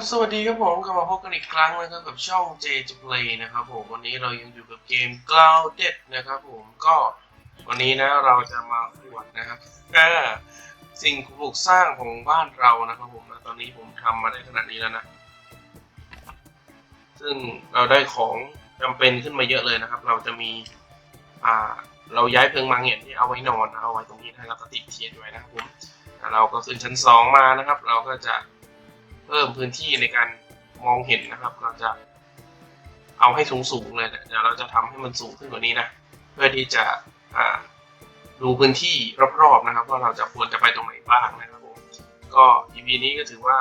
บสวัสดีครับผมกลับมาพบกันอีกครั้งนะครับกับช่อง J to Play นะครับผมวันนี้เรายังอยู่กับเกม Grounded นะครับผมก็วันนี้นะเราจะมาตรวจนะครับก็สิ่งปลูกสร้างของบ้านเรานะครับผมนะตอนนี้ผมทำมาได้ขนาดนี้แล้วนะ ซึ่งเราได้ของจำเป็นขึ้นมาเยอะเลยนะครับ เราจะมีอ่าเราย้ายเพิงมังเหียนที่เอาไว้นอนเอาไว้ตรงนี้นะแล้วก็ติดเทียนไว้นะครับผมเราก็ขึ้นชั้นสองมานะครับ เราก็จะ เพิ่มพื้นที่ในการมองเห็นนะครับ เราจะเอาให้สูงสูงๆเลยเดี๋ยวเราจะทำให้มันสูงขึ้นกว่านี้นะ เพื่อที่จะดูพื้นที่รอบๆนะครับ ว่าเราจะควรจะไปตรงไหนบ้างนะครับผมก็ EP นี้ก็ถือว่า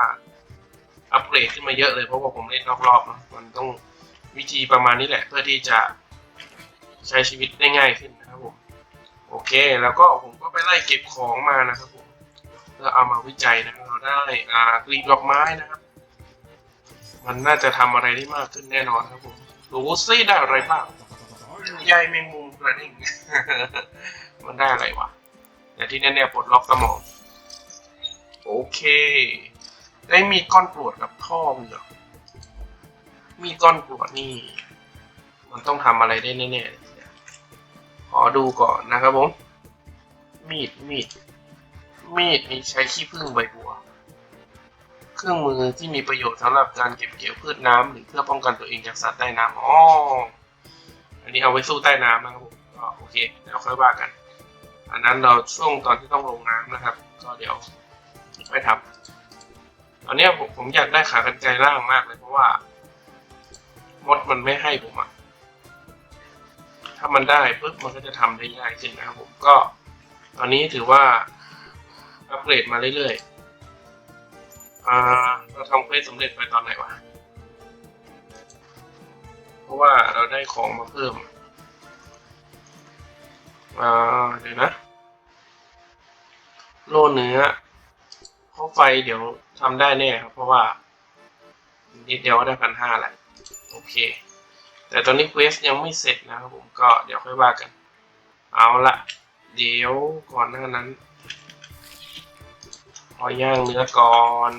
อัปเกรดขึ้นมาเยอะเลยเพราะว่าผมเล่นรอบๆนะมันต้องวิธีประมาณนี้แหละ เพื่อที่จะใช้ชีวิตได้ง่ายขึ้นนะครับผมโอเค แล้วก็ผมก็ไปไล่เก็บของมานะครับผม เพื่อเอามาวิจัยนะครับเราได้อ่ากลีบดอกไม้นะครับ มันน่าจะทำอะไรได้มากขึ้นแน่นอนครับผมดูซิได้อะไรบ้างใยแมงมุมกระดิ่งมันได้อะไรวะแต่ที่แน่ๆปลดล็อกสมอง โอเค ได้มีก้อนกรวดกับท่อมเหรอมีก้อนกรวดนี่ มันต้องทำอะไรได้แน่ๆขอดูก่อนนะครับผม มีดมีด มีดนี่ใช้ขี้ผึ้งใบบัว เครื่องมือที่มีประโยชน์สำหรับการเก็บเกี่ยวพืชน้ำหรือเพื่อป้องกันตัวเองจากสัตว์ใต้น้ำอ๋ออันนี้เอาไว้สู้ใต้น้ำนะครับผมก็โอเคเดี๋ยวค่อยว่ากัน อันนั้นเราช่วงตอนที่ต้องลงน้ำนะครับ ก็เดี๋ยวไปทำตอนนี้ผมผมอยากได้ขากรรไกรล่างมากเลยเพราะว่า มดมันไม่ให้ผมอะถ้ามันได้ปุ๊บมันก็จะทำได้ง่ายขึ้นนะครับผมก็ตอนนี้ถือว่า อัปเกรดมาเรื่อยๆ อ่า เราทำเควสสำเร็จไปตอนไหนวะ เพราะว่าเราได้ของมาเพิ่ม อ่า เดี๋ยวนะ โล่เนื้อข้าไฟเดี๋ยวทำได้แน่ครับ เพราะว่านิดเดียวก็ได้พันห้าแหละ โอเค แต่ตอนนี้เควสยังไม่เสร็จนะครับผมก็เดี๋ยวค่อยว่ากัน เอาละเดี๋ยวก่อนหน้านั้น ขอย่างเนื้อก่อน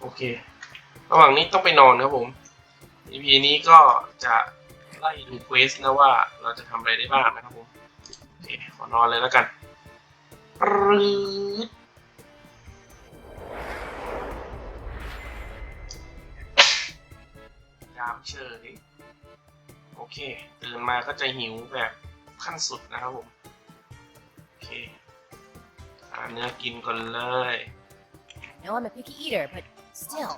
โอเค ระหว่างนี้ต้องไปนอนครับผม EP นี้ก็จะไล่ดูเควสนะว่าเราจะทำอะไรได้บ้างนะครับผม โอเค ขอนอนเลยแล้วกันรืดยามเชยโอเค ตื่นมาก็จะหิวแบบขั้นสุดนะครับผม โอเค หาเนื้อกินก่อนเลย know I'm a picky eater, but still.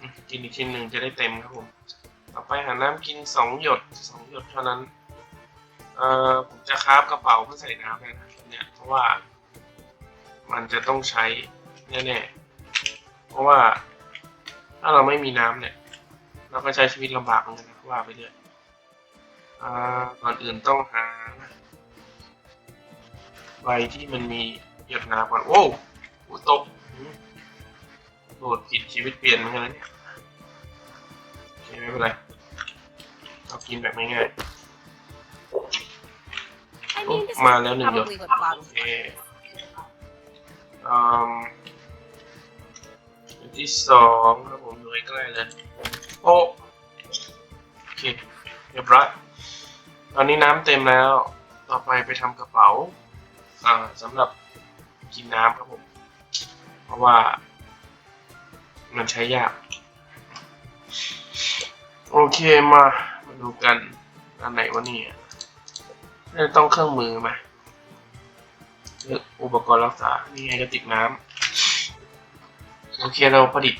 อืมกินอีกชิ้นหนึ่งจะได้เต็มครับผม ต่อไปหาน้ำกินสองหยดสองหยดเท่านั้น เอ่อผมจะคราฟกระเป๋าเพื่อใส่น้ำเลยนะเนี่ยเพราะว่า มันจะต้องใช้แน่ๆ เพราะว่า ถ้าเราไม่มีน้ำเนี่ย เราก็ใช้ชีวิตลำบากเหมือนกันนะว่าไปเรื่อย อ่าก่อนอื่นต้องหาใบที่มันมีหยดน้ำก่อนโอ้โหตกอืมโดดผิดชีวิตเปลี่ยนเหมือนกันนะเนี่ยโอเคไม่เป็นไรเรากินแบบง่าย I Oh, mean, this mà is leo lên được. probably what clouds ๆโอเคอืมอันที่สองครับผมอยู่ใกล้ๆเลยโอ้โอเคเรียบร้อยต อนนี้น้ำเต็มแล้ว ต่อไปไปทำกระเป๋าอ่าสำหรับกินน้ำครับผม เพราะว่า มันใช้ยาก โอเคมา มาดูกัน อันไหนวะเนี่ยต้องเครื่องมือไหมออุปกรณ์รักษา นี่ไงกระติกน้ำ โอเคเราผลิต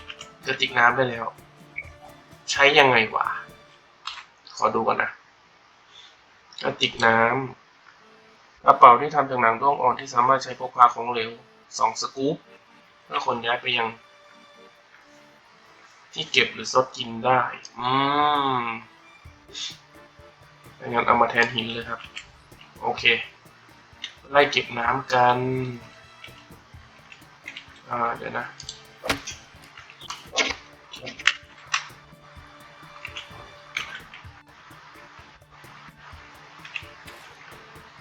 กระติกน้ำได้แล้ว ใช้ยังไงวะ ขอดูก่อนนะ กระติกน้ำกระเป๋าที่ทำจากหนังด้วงอ่อนที่สามารถใช้พกพาของเหลวสองสกู๊ปเพื่อขนย้ายไปยัง ที่เก็บหรือซดกินได้ อืมงั้นเอามาแทนหินเลยครับ โอเค ไล่เก็บน้ำกัน อ่า เดี๋ยวนะ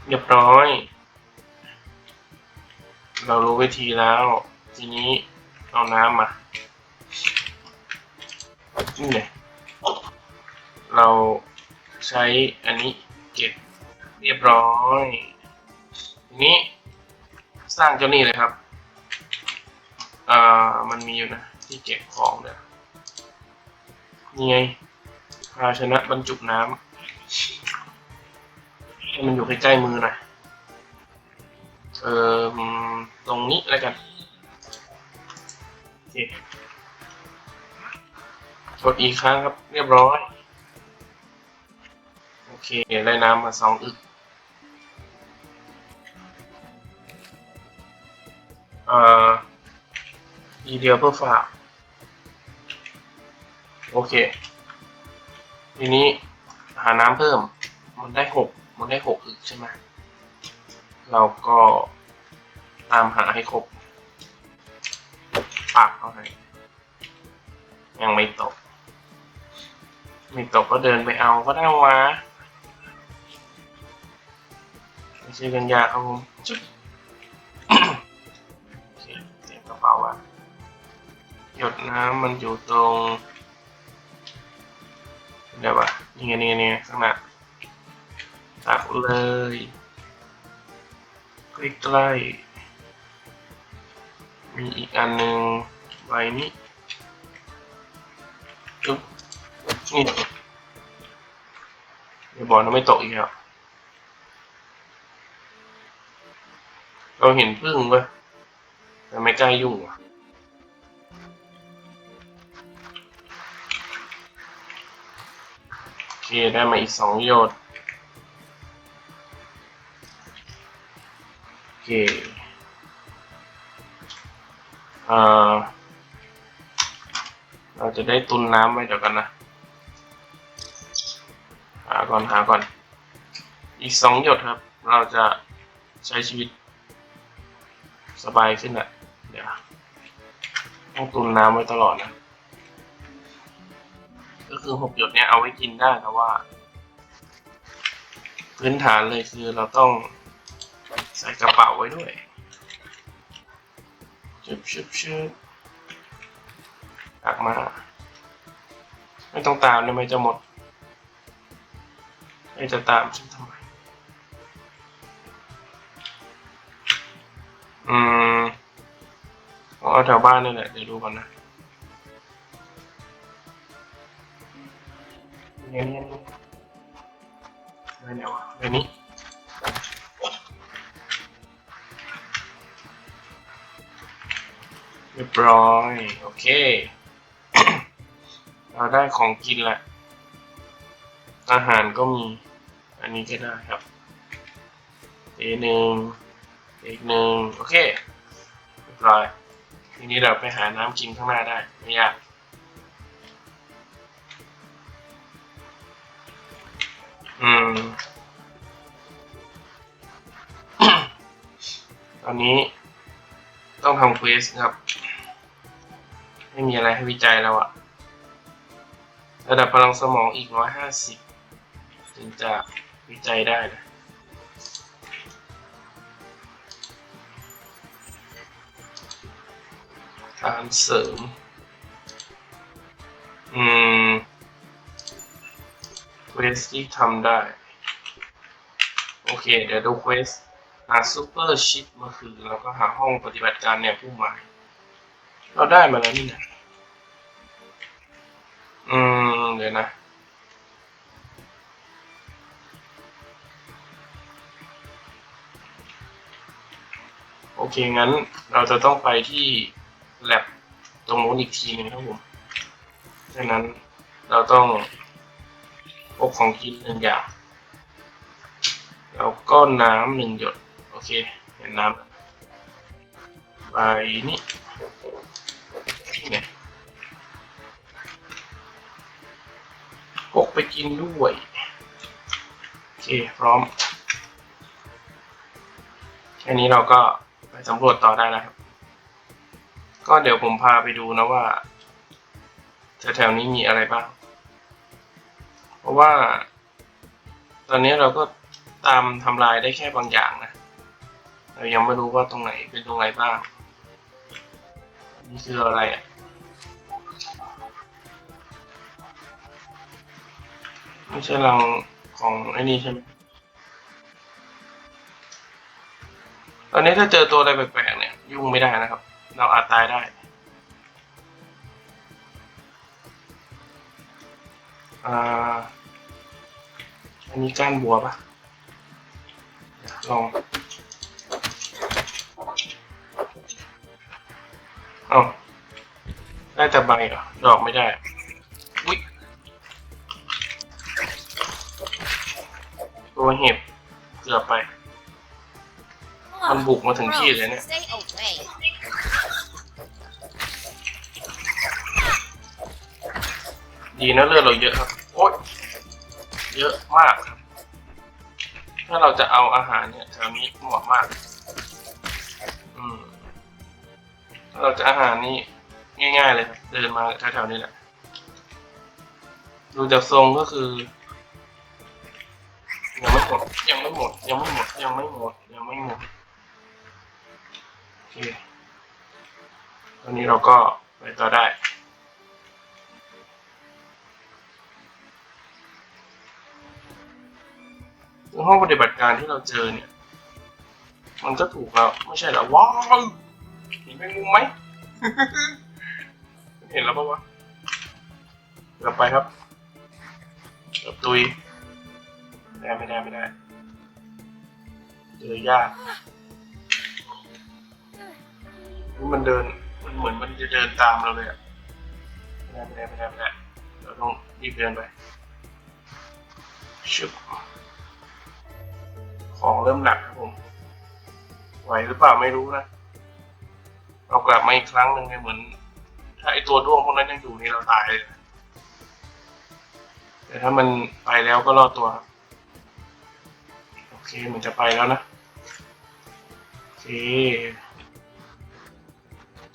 เรียบร้อย เรารู้วิธีแล้ว ทีนี้เอาน้ำมานี่ไงเราใช้อันนี้เก็บเรียบร้อยทีนี้สร้างเจ้านี่เลยครับเอ่อมันมีอยู่นะ ที่เก็บของเนี่ยนี่ไงภาชนะบรรจุน้ำ ให้มันอยู่ใกล้ๆมือหน่อย เอ่อตรงนี้แล้วกันโอเคกดอีกครั้งครับ เรียบร้อย โอเค ได้น้ำมาสองอึกเอ่อทีเดียวเพื่อฝาก โอเค ทีนี้หาน้ำเพิ่ม มันได้หก มันได้หกอึกใช่ไหมเราก็ตามหาให้ครบปากเขาให้ยังไม่ตก ไม่ตกก็เดินไปเอาก็ได้วะไม่ใช่เรื่องยาครับผมจุ๊บโอเคเสียบกระเป๋าอะหยดน้ำมันอยู่ตรงเดี๋ยววะนี่ไงนี่ไงนี่ไงข้างหน้า ตักเลยใกล้ๆมีอีกอันหนึ่งใบนี้จุ๊บนี่เดี๋ยวบอกนไม่ตกอีกแล้วเราเห็นพึ่งเว้ยแต่ไม่กล้ายุ่งว่ะโอเคได้มาอีกสองหยดโเคเอ่อเราจะได้ตุนน้ำไว้เดี๋ยวกันนะ หาก่อนหาก่อน อีกสองหยดครับ เราจะใช้ชีวิต สบายขึ้นอะ เดี๋ยวต้องตุนน้ำไว้ตลอดนะ ก็คือหกหยดเนี้ยเอาไว้กินได้แต่ว่า พื้นฐานเลยคือเราต้อง ใส่กระเป๋าไว้ด้วยชึบชึบชึบตักมา ไม่ต้องตามเลยไม่จะหมด ไม่จะตามฉันทำไม อืมเอาแถวบ้านนี่แหละ เดี๋ยวดูก่อนนะเนี่ยเนี่ยเนี่ยไปไหนวะไปนี้ เรียบร้อย โอเค เราได้ของกินล้วอาหารก็มี อันนี้ก็ได้ครับเอหนึ่งอีกหนึ่งโอเคเรียบร้อย ทีนี้เราไปหาน้ำกินข้างหน้าได้ ไม่ยากอืม ตอนนี้ต้องทำเควสครับ ไม่มีอะไรให้วิจัยแล้วอะระดับพลังสมองอีกร้อยห้าสิบถึงจะวิจัยได้นะการเสริม อืมเควสที่ทำได้ โอเค เดี๋ยวดูเควสหาซูเปอร์ชิปมาคือ แล้วก็หาห้องปฏิบัติการเนี่ยผู้หมาย เราได้มาแล้วนี่นะ เดี๋ยนะ โอเค งั้นเราจะต้องไปที่แ a บตรงนู้นอีกทีหนึงครับผมดังนั้นเราต้องพกของกินหนึ่งอย่าง แล้วก็น้ำหนึ่งหยด โอเค เห็นน้ำแล้วใบนี้นี่ ไปกินด้วย โอเค พร้อมแค่นี้เราก็ไปสำรวจต่อได้แล้วครับ ก็เดี๋ยวผมพาไปดูนะว่าแถวๆนี้มีอะไรบ้าง เพราะว่า ตอนนี้เราก็ตามทำลายได้แค่บางอย่างนะ เรายังไม่รู้ว่าตรงไหนเป็นตรงไหนบ้าง นี่คืออะไรอะ ไม่ใช่รังของไอ้นี่ใช่ไหมตอนนี้ถ้าเจอตัวอะไรแปลกๆเนี่ย ยุ่งไม่ได้นะครับ เราอาจตายได้อ่าอันนี้ก้านบัวปะลองเอาได้แต่ใบเหรอดอกไม่ได้ ตัวเห็บเกือบไป มันบุกมาถึงที่เลยเนี่ย Stay away. ดีนะเลือดเราเยอะครับ โอ๊ยเยอะมากครับ ถ้าเราจะเอาอาหารเนี่ยแถวนี้เหมาะมาก อืมถ้าเราจะอาหารนี่ง่าย ๆ เลยครับเดินมาแถวๆนี้แหละ ดูจากทรงก็คือ ไม่หมด ยังไม่หมด ยังไม่หมด ยังไม่หมด โอเคตอนนี้เราก็ไปต่อได้ห้องปฏิบัติการที่เราเจอเนี่ย มันก็ถูกแล้ว ไม่ใช่หรอว้าวเห็นแมงมุมไหม เห็นแล้วปะวะเกือบไปครับเกือบตุยไม่ได้ไม่ได้ไม่ได้ เจอยากนี่มันเดิน มันเหมือนมันจะเดินตามเราเลยอะไม่ได้ไม่ได้ไม่ได้ไม่ได้เราต้องรีบเดินไปชุบของเริ่มหนักครับผม ไหวหรือเปล่าไม่รู้นะ เรากลับมาอีกครั้งหนึ่งเนี่ยเหมือน ถ้าไอตัวด้วงพวกนั้นยังอยู่นี่เราตายเลยนะแต่ถ้ามันไปแล้วก็รอดตัวครับ เคเหมันจะไปแล้วนะโอเค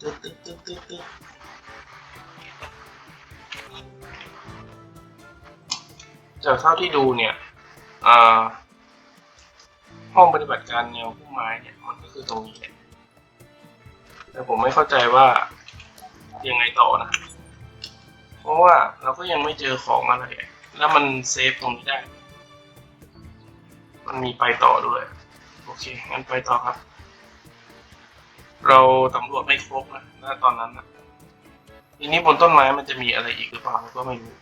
ตึ๊ดตึ๊ดตึ๊ดตึ๊ดตึ๊ดจากเท่าที่ดูเนี่ยอ่าห้องปฏิบัติการแนวพุ่มไม้เนี่ยมันก็คือตรงนี้แหละแต่ผมไม่เข้าใจว่ายังไงต่อนะ เพราะว่าเราก็ยังไม่เจอของอะไร แล้วมันเซฟตรงนี้ได้ มันมีไปต่อด้วย โอเค งั้นไปต่อครับ เราสำรวจไม่ครบนะณตอนนั้นนะทีนี้บนต้นไม้มันจะมีอะไรอีกหรือเปล่าก็ไม่รู้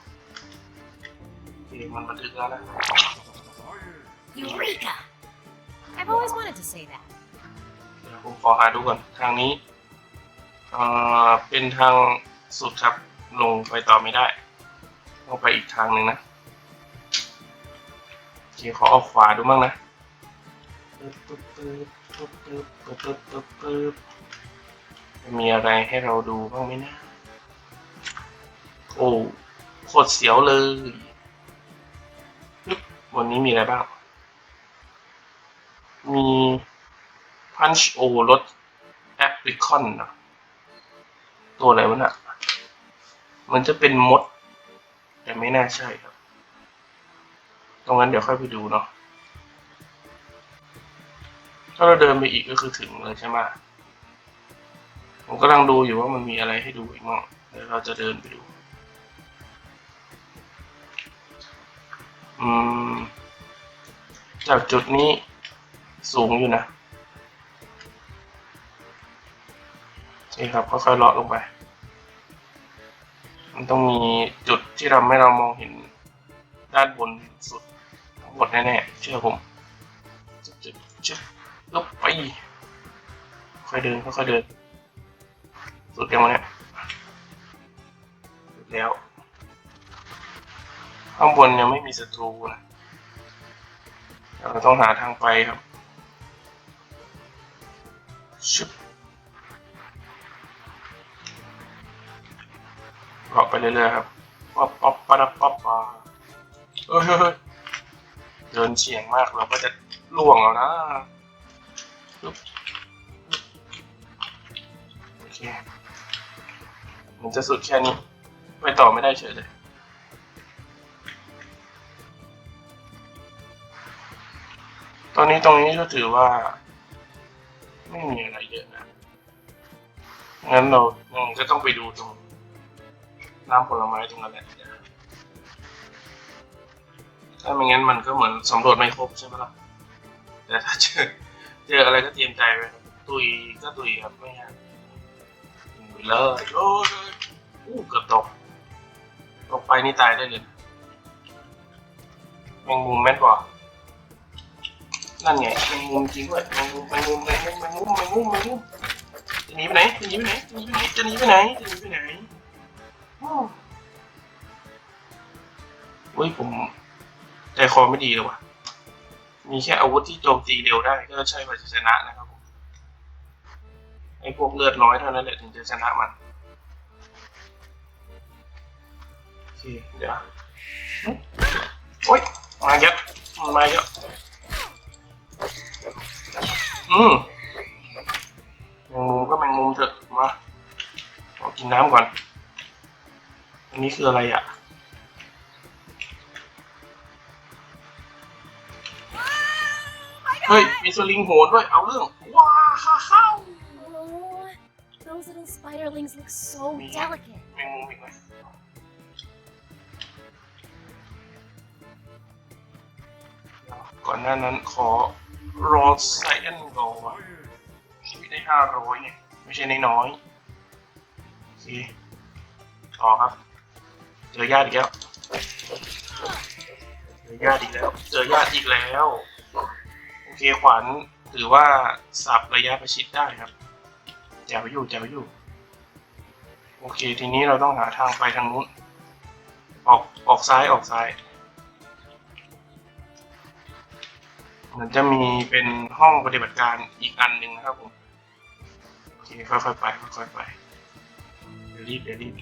โอเคมันบันทึกแล้วนะ Eureka! I've always wanted to say that. เดี๋ยวผมขอหาดูก่อน ทางนี้เอ่อเป็นทางสุดครับ ลงไปต่อไม่ได้ ต้องไปอีกทางหนึ่งนะโอ เคขอออกขวาดูบ้างนะมีอะไรให้เราดูบ้างไหมนะ โอ้โคตรเสียวเลยวันนี้มีอะไรบ้าง มี Punch O รถแอปริคอนะตัวอะไรวะน่ะ มันจะเป็นมด แต่ไม่น่าใช่ครับ ตรงนั้นเดี๋ยวค่อยไปดูเนาะ ถ้าเราเดินไปอีกก็คือถึงเลยใช่ไหมผมกำลังดูอยู่ว่ามันมีอะไรให้ดูอีกมั้งเดี๋ยวเราจะเดินไปดู อืม จากจุดนี้สูงอยู่นะนี่ครับค่อยๆเลาะลงไป มันต้องมีจุดที่ทำให้เรามองเห็นด้านบนสุด หมดแน่ๆเชื่อผมจุดจุดลบไป ค่อยเดินค่อยเดิน สุดยังวะเนี่ยสุดแล้ว ข้างบนยังไม่มีศัตรูนะเราต้องหาทางไปครับชุบเกาะไปเรื่อยๆครับป๊อปป๊อปปะดับป๊อปปาเอ้ยเฮ้ย เดินเฉียงมากเราก็จะล่วงแล้วนะโอเคมันจะสุดแค่นี้ ไปต่อไม่ได้เฉยเลยตอนนี้ตรงนี้ก็ถือว่า ไม่มีอะไรเยอะนะ งั้นเราอืมก็ต้องไปดูตรงน้ำผลไม้ตรงนั้นแหละ ถ้าไม่งั้นมันก็เหมือนสำรวจไม่ครบใช่ไหมล่ะแต่ถ้าเจอเจออะไรก็เตรียมใจไว้ครับตุยก็ตุยครับไม่ยากไปเลยโอ้ยอู้เกือบตกตกไปนี่ตายได้เลยแมงมุมแม่นกว่นั่นไงแมงมุมจริงด้วยแมงมุมแมงมุมแมงมุมแมงมุมแมงมุมแมงมุมจะหนีไปไหนจะหนีไปไหนจะหนีไปไหนจะหนีไปไหนจะหนีไปไหนโอ้ยผม ใจคอไม่ดีเลยว่ะ มีแค่อาวุธที่โจมตีเร็วได้ก็ใช่ว่าจะชนะนะครับผมไอ้พวกเลือดน้อยเท่านั้นแหละถึงจะชนะมันโอเคเดี๋ยวโอ๊ยมาเยอะมันมาเยอะอืมแมงมุมก็แมงมุมเถอะมาขอกินน้ำก่อน อันนี้คืออะไรอะ เฮ้ย มีสลิงโหนด้วย เอาเรื่อง ว้าฮ่าฮ่า Oh, those little spiderlings look so Yeah. delicate. แมงมุมอีกไหมก่อนหน้านั้นขอรอไซแอนก่อนชีวิตได้ห้าร้อยเนี่ย ไม่ใช่น้อยๆโอเคต่อครับเจอญาติอีกแล้วเจอญาติอีกแล้วเจอญาติอีกแล้วโอ เคขวัญถือว่าสับระยะประชิดได้ครับแจวอยู่แจวอยู่ โอเค ทีนี้เราต้องหาทางไปทางนู้น ออกออกซ้ายออกซ้าย มันจะมีเป็นห้องปฏิบัติการอีกอันหนึ่งนะครับผม โอเค ค่อยๆไปค่อยๆไป เดี๋ยวรีบเดี๋ยวรีบ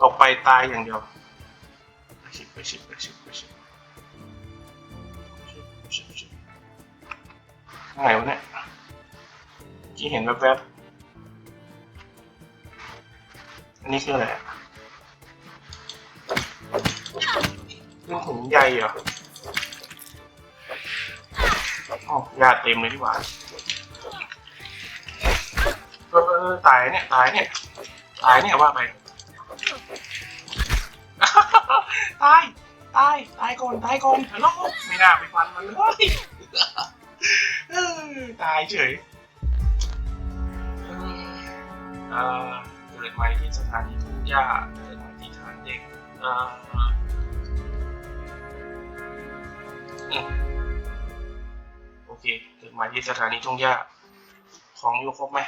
ตกไปตายอย่างเดียวไปชิบไปชิบไปชิบไปชิบ ไหนวะเนี่ยเมื่อกี้เห็นแวบๆอันนี้คืออะไรเรื่องถุงใยเหรออ๋อยาเต็มเลยดีกว่าเออตายเนี่ย ตายเนี่ย ตายเนี่ยว่าไป ตาย ตาย ตายก่อน ตายก่อนฮัลโหลไม่น่าไปฟันมันเลย เออตายเฉยเอ่อเกิดใหม่ที่สถานีทุ่งหญ้าเกิดใหม่ที่ฐานเด็กอ่ออืมโอเค เกิดใหม่ที่สถานีทุ่งหญ้าของอยู่ครบไหม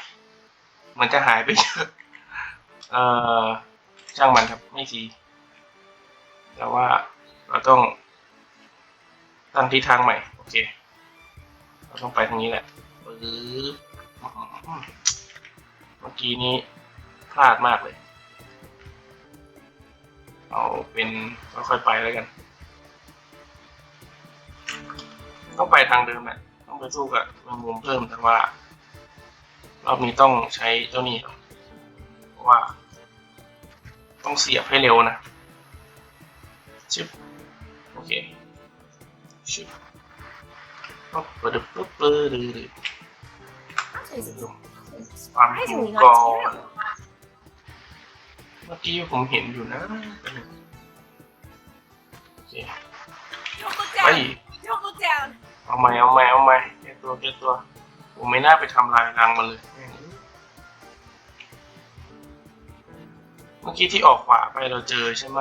มันจะหายไปเยอะเอ่อช่างมันครับไม่สีแต่ว่าเราต้องตั้งทิศทางใหม่ โอเค ต้องไปทางนี้แหละปึ๊บอืมเมื่อกี้นี้พลาดมากเลย เอาเป็นค่อยๆไปแล้วกัน ต้องไปทางเดิมแหละต้องไปสู้กับแมงมุมเพิ่มแต่ว่า รอบนี้ต้องใช้เจ้านี่ครับเพราะว่า ต้องเสียบให้เร็วนะชิบโอเคชิบปุ๊ บปึ๊บปึ๊บปึ๊บปึ๊บ This is ความหิว surprisingly ก่อนเมื่อกี้ผมเห็นอยู่นะเค Don't look ไป Double down! เอาใหม่เอาใหม่เอาใหม่แก้ตัวแก้ตัว ผมไม่น่าไปทำลายรังมันเลย เมื่อกี้ที่ออกขวาไปเราเจอใช่ไหม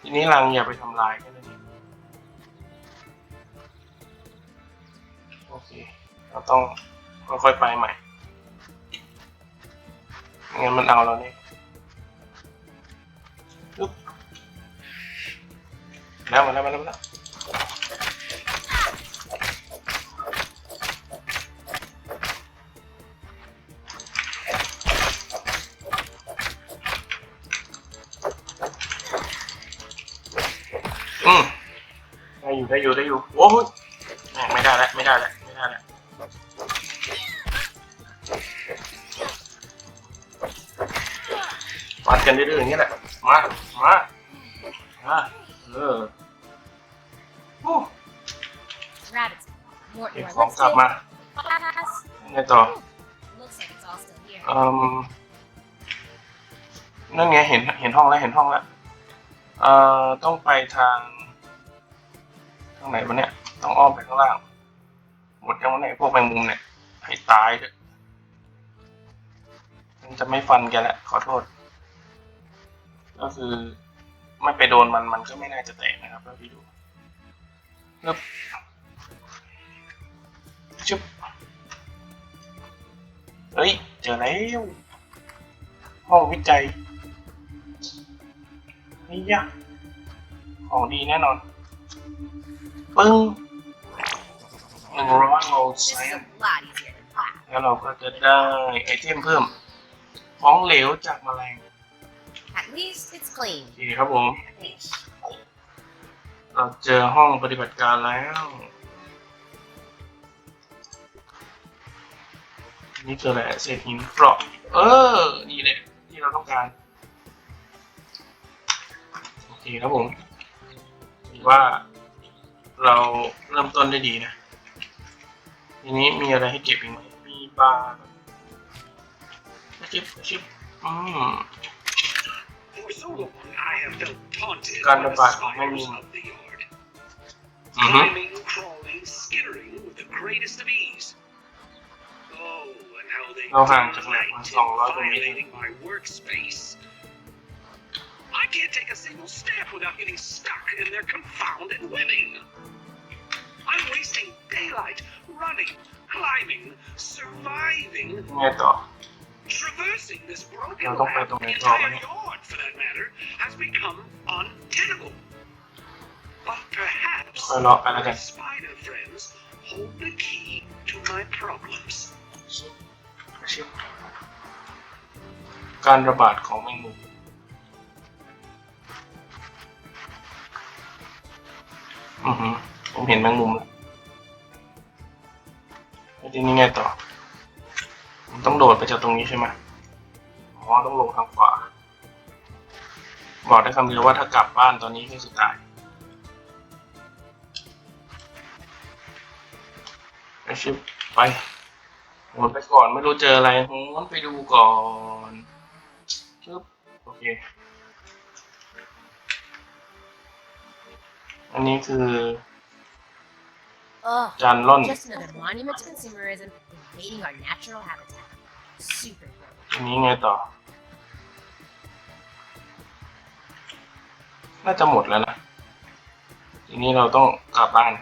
ทีนี้รังอย่าไปทำลายแค่ เราต้องค่อยๆไปใหม่ไม่งั้นมันเอาเราเนี่ยแล้วมาแล้วมาแล้วมาแล้วอืมได้อยู่ได้อยู่ได้อยู่โอ้ยไม่ได้แล้วไม่ได้แล้ว ปัดกันดื้อๆอย่างนี้แหละ มา มา มา เออโอ้ Rabbits. More เก็บ more. ของ Let's กลับ see. มา Pass. ไงต่อ Looks like it's all still here. อืมนั่นไงเห็นเห็นห้องแล้วเห็นห้องแล้วเอ่อต้องไปทาง ทางไหนวะเนี่ย ต้องอ้อมไปข้างล่าง หมดยังวะเนี่ยพวกแมงมุมเนี่ยให้ตายเถอะมันจะไม่ฟันแกแล้วขอโทษ ก็คือไม่ไปโดนมันมันก็ไม่น่าจะแตกนะครับแล้วพี่ดูเริ่มชุบเฮ้ย เจอแล้วห้องวิจัยนี่ยะของดีแน่นอน ปึ้งหนึ่งร้อยโลไซส์แล้วเราก็จะได้ไอเทมเพิ่ม ของเหลวจากแมลง least it's clean. โอเคครับผม เราเจอห้องปฏิบัติการแล้ว นี่คืออะไรเศษหินเปราะ เออ นี่แหละที่เราต้องการ โอเคครับผมถือว่าเราเริ่มต้นได้ดีนะ ทีนี้มีอะไรให้เก็บอีกไหมมีบาร์ชิปชิปอืม For so long, I have felt taunted Gun by the about spiders hanging. of the yard. อือฮึ Climbing, crawling, skittering with the greatest of ease. Oh, and how they เราห่างจากแหลกมา delight สองร้อย in กว่าเมตร violating my workspace. I can't take a single step without getting stuck in their confounded webbing. I'm wasting daylight running, climbing, surviving, ไงต่อ Traversing this broken Now, don't lab, play the the guitar, entire innit? yard, for that matter, has become untenable. But perhaps ค่อยเลาะไปแล้วกั my น spider friends hold the key to my problems. ชิปการระบาดของแมงมุม อือหือผมเห็นแมงมุมแล้วแล้วทีนี้ไงต่อ ผมต้องโดดไปจากตรงนี้ใช่ไหมอ๋อต้องลงทางขวา บอกได้คำเดียวว่าถ้ากลับบ้านตอนนี้ก็คือตายไปชิปไปโหนไปก่อนไม่รู้เจออะไรโหนไปดูก่อนชึบโอเค อันนี้คือ Ugh. จานล่อน Just another monument to consumerism invading our natural habitat. Super gross. อันนี้ไงต่อ น่าจะหมดแล้วนะ ทีนี้เราต้องกลับบ้าน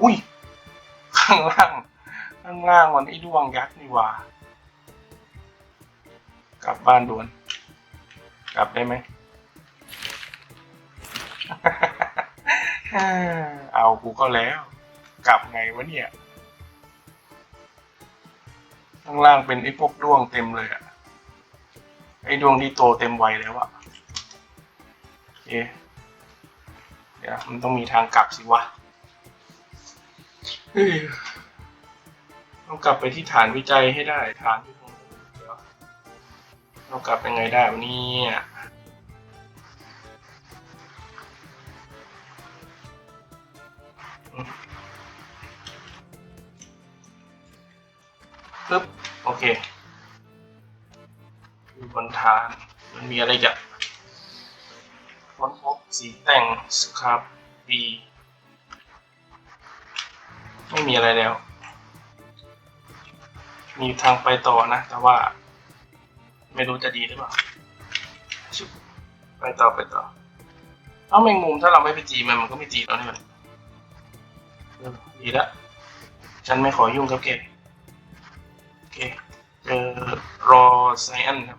อุ้ย ข้างล่าง ข้างล่างมันไอ้ดวงยักษ์นี่ว่า กลับบ้านด่วน กลับได้ไหม เอากูก็แล้ว กลับไงวะเนี่ย ข้างล่างเป็นไอ้พวกดวงเต็มเลยอะไอ้ดวงที่โตเต็มวัยแล้วอะ เคเดี๋ยวมันต้องมีทางกลับสิวะต้องกลับไปที่ฐานวิจัยให้ได้ฐานที่ตรงนู้เดี๋ยวเรากลับยังไงได้วะเนี่ยอืมปึ๊บโอเคอยู่บนฐานมันมีอะไรจะค้นพบ สีแต่งสครับบีไม่มีอะไรแล้ว มีทางไปต่อนะ แต่ว่า ไม่รู้จะดีหรือเปล่า ไปต่อไปต่อ เอาแมงมุมถ้าเราไม่ไปตีมันมันก็ไม่ตีเราเนี่ยเออดีละ ฉันไม่ขอยุ่งกับแกมโอเคเจอรอไซแอนครับ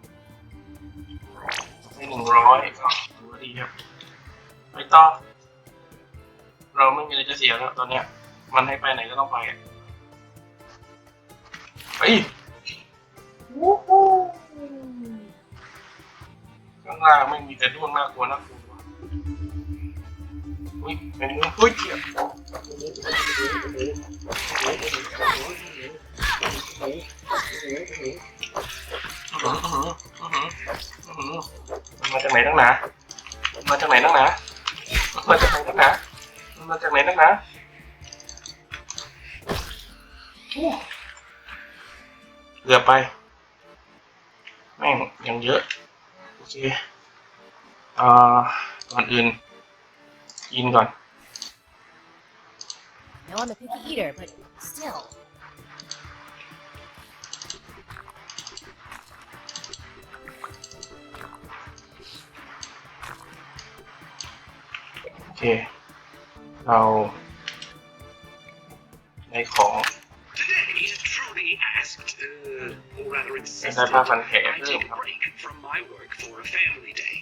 ได้หนึ่งร้อยก็ถือว่าดีครับ ไปต่อเราไม่มีอะไรจะเสียแล้วตอนเนี้ย มันให้ไปไหนก็ต้องไปอะไปวู้ฮู้ข้างล่างไม่มีแต่ด้วงน่ากลัวน่ากลัวอุ้ยเป็นมุมอุ้ยเกียบอื้อหืออื้อหืออื้อหือมันมาจากไหนตั้งหนามันมาจากไหนตั้งหนา มาจากไหนตั้งหนามาจากไหนตั้งหนาโอ้เกือบไป แม่งยังเยอะ โอเคอ่าก่อนอื่น กินก่อน Now I'm a picky eater, but still. เค เราได้ของ Today, Trudy asked, uh, or rather insisted, Is that half an hair? I take a break from my work for a family day.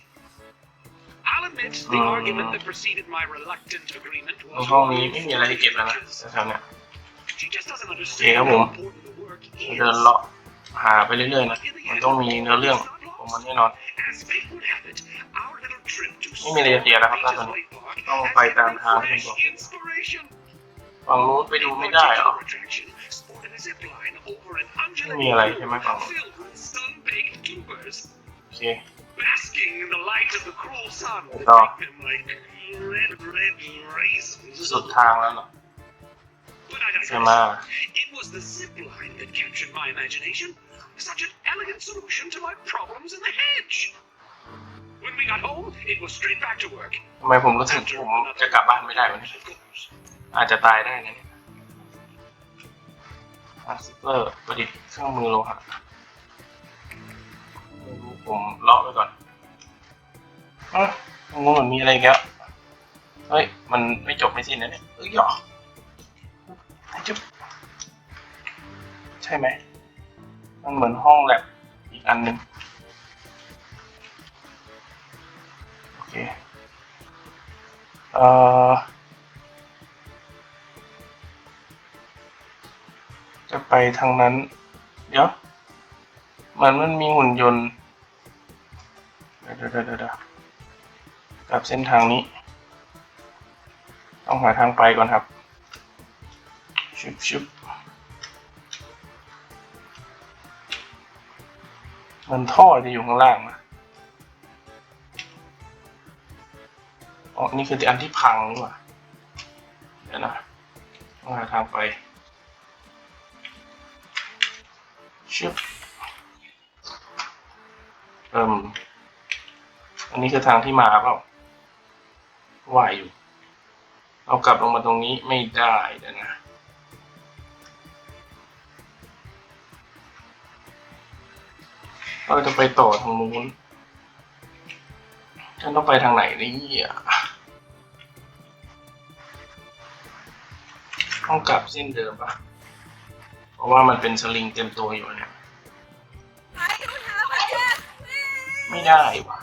I'll admit the Hmm. argument that preceded my reluctant agreement ใน was ห้องนี้ไม่มีอะไรให้เก็บแล้วนะแถวๆเนี้ย She just doesn't Okay, understand come how on. important the work เดิน is. เลาะหาไปเรื่อยๆนะ มันต้องมีเนื้อเรื่องของมันแน่นอน As fate would have it, our little trip to ไม่มีอะไรจะเสียแล้วครับท่าน Beaches Lake Park ต้อง has ไปตาม been ทางที่ fresh ผมบอก inspiration. ฝั่งนู้นไปดูไม่ได้เหรอ Attraction sported a zip line over an ไม่มีอะไรใช่ไหมฝั่ง undulating นู้น filled with sun-baked tubers. โอเค basking in the light of the cruel sun that Ito. make them like red, red raisins. สุดทางแล้วเหรอ But I ใช่ไหม digress. It was the zip line that captured my imagination. Such an elegant solution to my problems in the hedge. We got home, it was straight back to work. ทำไมผมรู้สึกผมจะกลับบ้านไม่ได้วันนี้ อาจจะตายได้นะเนี่ยอาร์ซิเปอร์ประดิษฐ์เครื่องมือโลหะไม่รู้ผมเลาะไปก่อนอะตรงนู้นมันมีอะไรอีกแล้วเฮ้ย มันไม่จบไม่สิ้นนะเนี่ยเอ้ยหรอจุ๊บใช่ไหม มันเหมือนห้องแลบอีกอันหนึ่ง เคเอ่อจะไปทางนั้น เดี๋ยว มันมันมีหุ่นยนต์ เดี๋ยวเดี๋ยวเดี๋ยวกับเส้นทางนี้ ต้องหาทางไปก่อนครับ ชุบชุบมันท่อจะอยู่ข้างล่างนะ อ๋อ นี่คืออันที่พังนี่หว่าเดี๋ยวนะต้องหาทางไปชึบเอิมอันนี้คือทางที่มาเปล่าว่ายอยู่ เอากลับลงมาตรงนี้ไม่ได้เดี๋ยวนะเราจะไปต่อทางนู้นฉันต้องไปทางไหนเนี่ย ต้องกลับเส้นเดิมปะเพราะว่ามันเป็นสลิงเต็มตัวอยู่เนี่ยไม่ได้ว่ะ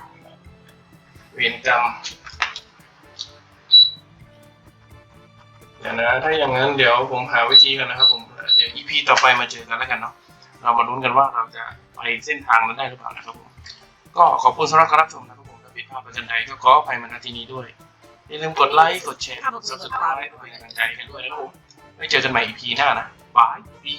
เวรกรรมเดี๋ยวนะถ้าอย่างนั้นเดี๋ยวผมหาวิธีกันนะครับผมเดี๋ยวอีพีต่อไปมาเจอกันแล้วกันเนาะเรามาลุ้นกันว่าเราจะไปเส้นทางนั้นได้หรือเปล่านะครับผมก็ขอบคุณสำหรับการรับชมนะครับผมถ้าผิดพลาดประการใดก็ขออภัยมาณที่นี้ด้วยอย่าลืมกดไลค์กดแชร์กด subscribe เป็นกำลังใจกันด้วยนะครับผม ไว้เจอกันใหม่ EP หน้านะบายบี